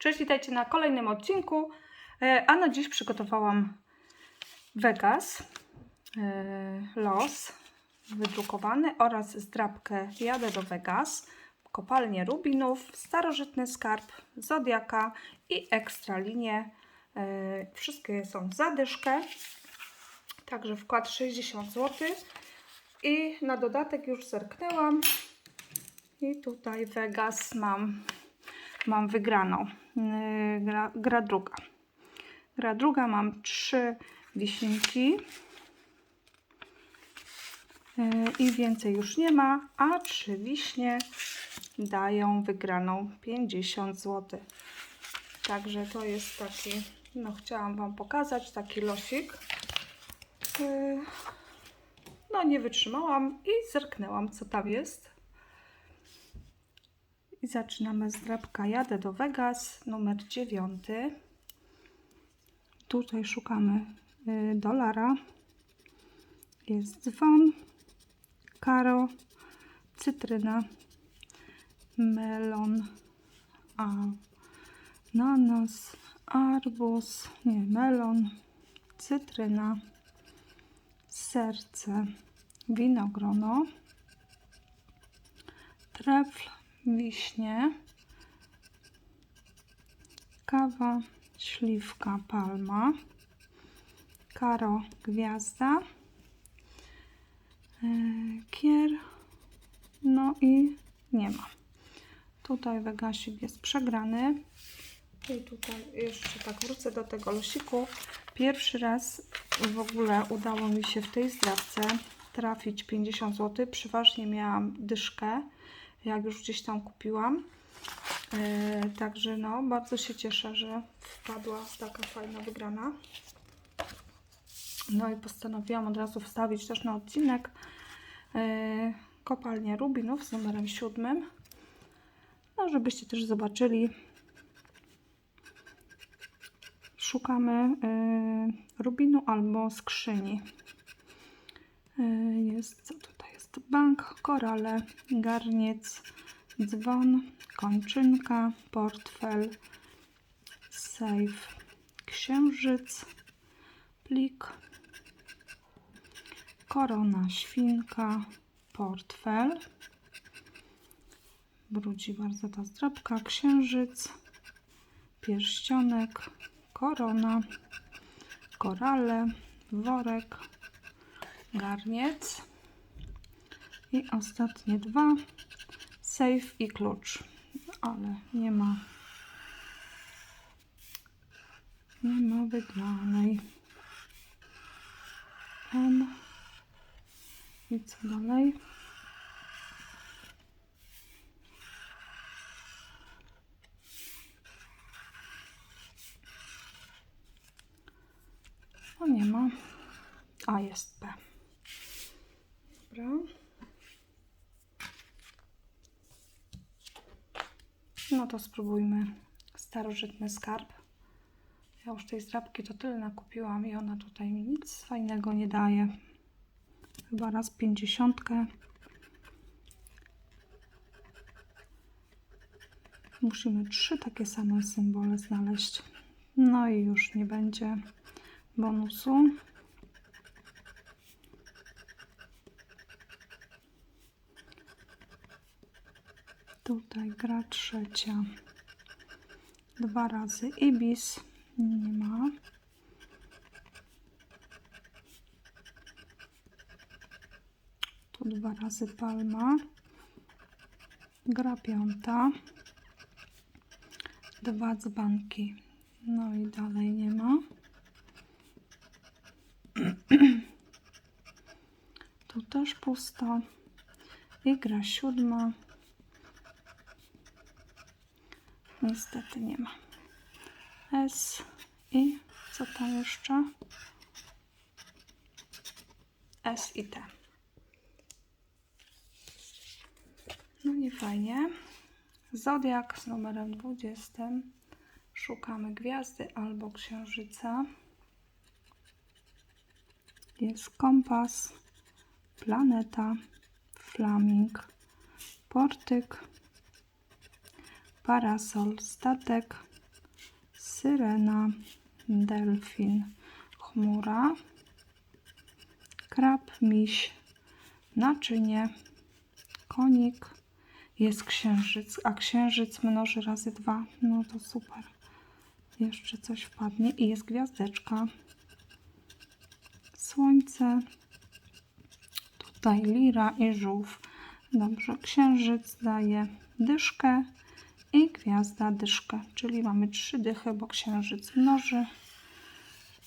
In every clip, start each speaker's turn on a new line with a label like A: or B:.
A: Cześć, witajcie na kolejnym odcinku. E, A na dziś przygotowałam Vegas, e, los wydrukowany oraz zdrabkę Jadę do Vegas, kopalnię rubinów, starożytny skarb, zodiaka i ekstra linie. E, Wszystkie są w zadyszkę, także wkład 60 zł. I na dodatek już zerknęłam i tutaj Vegas mam mam wygraną. Yy, Gra, gra druga. Gra druga mam trzy wisienki. Yy, I więcej już nie ma, a trzy wiśnie dają wygraną 50 zł. Także to jest taki, no chciałam Wam pokazać, taki losik. Yy, No nie wytrzymałam i zerknęłam co tam jest. I zaczynamy z drapka Jadę do Vegas, numer 9. Tutaj szukamy y, dolara. Jest dzwon, karo, cytryna, melon, ananas, arbuz, nie, melon, cytryna, serce, winogrono, trefl, wiśnie, kawa, śliwka, palma, karo, gwiazda, e, kier, no i nie ma. Tutaj Vegasik jest przegrany. I tutaj jeszcze tak wrócę do tego losiku. Pierwszy raz w ogóle udało mi się w tej zdrawce trafić 50 zł. Przeważnie miałam dyszkę jak już gdzieś tam kupiłam. Yy, także no, bardzo się cieszę, że wpadła taka fajna wygrana. No i postanowiłam od razu wstawić też na odcinek yy, kopalnię rubinów z numerem siódmym. No, żebyście też zobaczyli. Szukamy yy, rubinu albo skrzyni. Yy, jest co jest? Bank, korale, garniec, dzwon, kończynka, portfel, sejf, księżyc, plik, korona, świnka, portfel. Brudzi bardzo ta zdrabka, księżyc, pierścionek, korona, korale, worek, garniec i ostatnie dwa. Safe i klucz. Ale nie ma nie ma wygranej. M i co dalej? O nie ma. A jest P. Dobra. No to spróbujmy starożytny skarb. Ja już tej zdrabki to tyle nakupiłam i ona tutaj mi nic fajnego nie daje. Chyba raz pięćdziesiątkę. Musimy trzy takie same symbole znaleźć. No i już nie będzie bonusu. Tutaj gra trzecia. Dwa razy ibis. Nie ma. Tu dwa razy palma. Gra piąta. Dwa dzbanki. No i dalej nie ma. Tu też pusto. I gra siódma. Niestety nie ma. S i co tam jeszcze? S i T. No nie fajnie. Zodiak z numerem 20. Szukamy gwiazdy albo księżyca. Jest kompas, planeta, flaming, portyk, parasol, statek, syrena, delfin, chmura, krab, miś, naczynie, konik, jest księżyc, a księżyc mnoży razy dwa, no to super. Jeszcze coś wpadnie i jest gwiazdeczka. Słońce, tutaj lira i żółw. Dobrze, księżyc daje dyszkę i gwiazda dyszkę, czyli mamy trzy dychy, bo księżyc mnoży.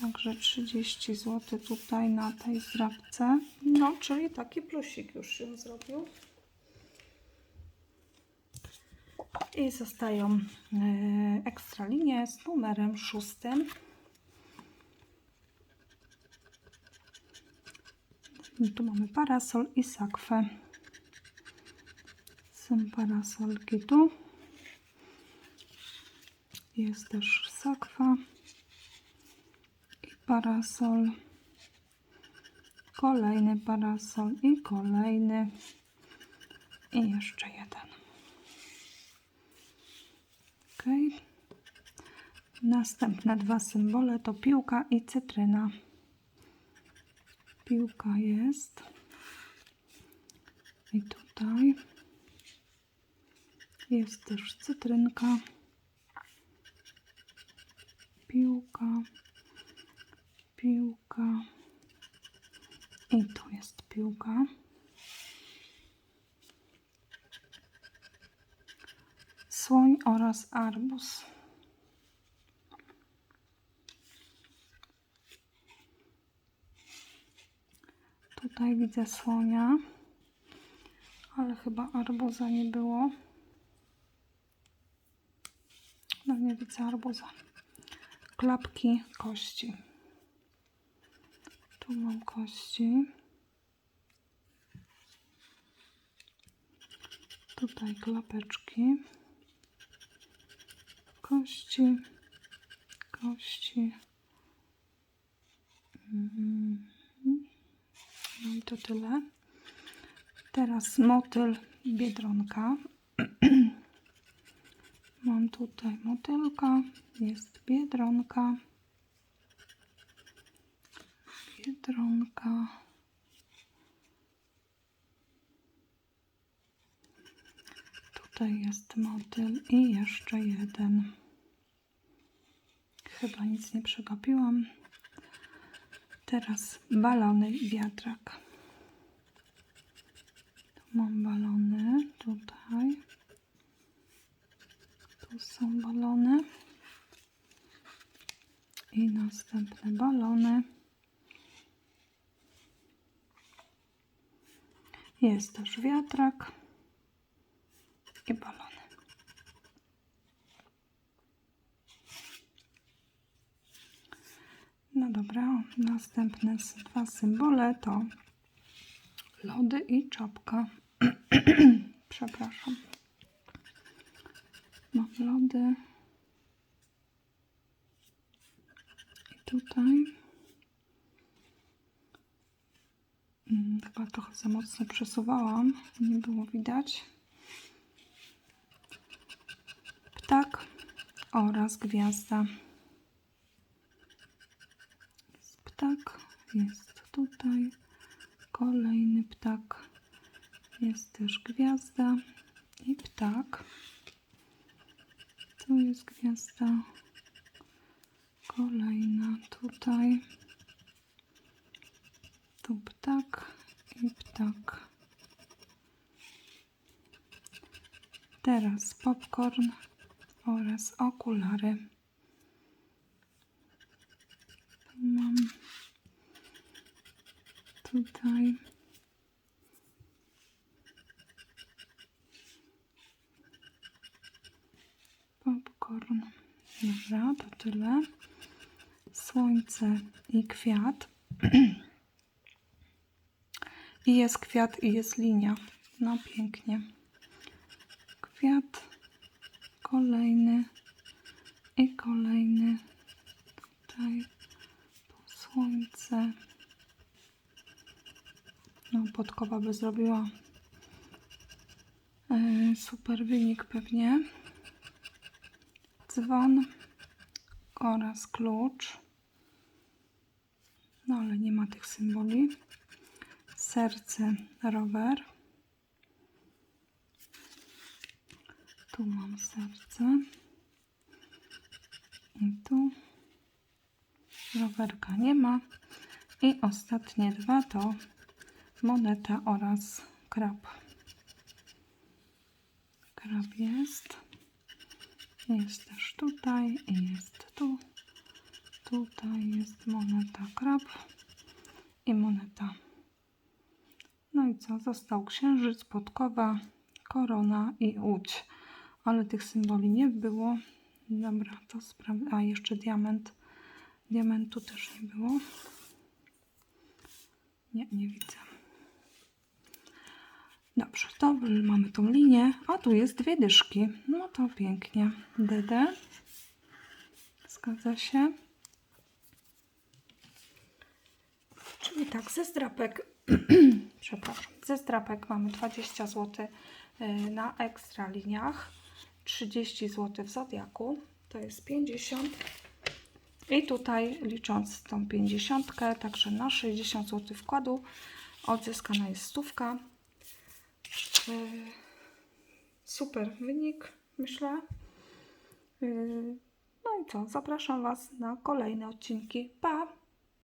A: Także 30 zł tutaj na tej zdrabce. No, czyli taki plusik już się zrobił. I zostają e, ekstra linie z numerem szóstym. Tu mamy parasol i sakwę. Są parasolki tu. Jest też sakwa i parasol. Kolejny parasol i kolejny. I jeszcze jeden. Ok. Następne dwa symbole to piłka i cytryna. Piłka jest. I tutaj jest też cytrynka. Piłka. Piłka. I tu jest piłka. Słoń oraz arbuz. Tutaj widzę słonia, ale chyba arbuza nie było. No nie widzę arbuza. Klapki, kości. Tu mam kości. Tutaj klapeczki. Kości. Kości. Mhm. No i to tyle. Teraz motyl, biedronka. Mam tutaj motylka, jest biedronka. Biedronka. Tutaj jest motyl i jeszcze jeden. Chyba nic nie przegapiłam. Teraz balony wiatrak. Tu mam balony, tutaj. Tu są balony. I następne balony. Jest też wiatrak i balony. No dobra, następne dwa symbole to lody i czapka. Przepraszam. Mam lody. I tutaj. Mm, Chyba trochę za mocno przesuwałam, nie było widać. Ptak oraz gwiazda. Ptak, jest tutaj kolejny ptak, jest też gwiazda i ptak. Tu jest gwiazda, kolejna tutaj, tu ptak i ptak. Teraz popcorn oraz okulary. Mam tutaj popcorn. Dobra, to tyle. Słońce i kwiat. I jest kwiat i jest linia. No pięknie. Kwiat, kolejny i kolejny. Tutaj tu słońce. No, podkowa by zrobiła e, super wynik pewnie. Dzwon oraz klucz. No ale nie ma tych symboli. Serce, rower. Tu mam serce. I tu rowerka nie ma. I ostatnie dwa to moneta oraz krab. Krab jest. Jest też tutaj i jest tu. Tutaj jest moneta krab i moneta. No i co? Został księżyc, podkowa, korona i łódź. Ale tych symboli nie było. Dobra, to sprawdzę. A jeszcze diament. Diamentu też nie było. Nie, nie widzę. Dobrze, to mamy tą linię. A tu jest dwie dyszki. No to pięknie. DD. Zgadza się. Czyli tak, ze zdrapek, przepraszam, ze zdrapek mamy 20 zł y, na ekstra liniach, 30 zł w Zodiaku, to jest 50. I tutaj licząc tą 50, także na 60 zł wkładu odzyskana jest stówka. Y, Super wynik, myślę. Y, No i co, zapraszam Was na kolejne odcinki. Pa!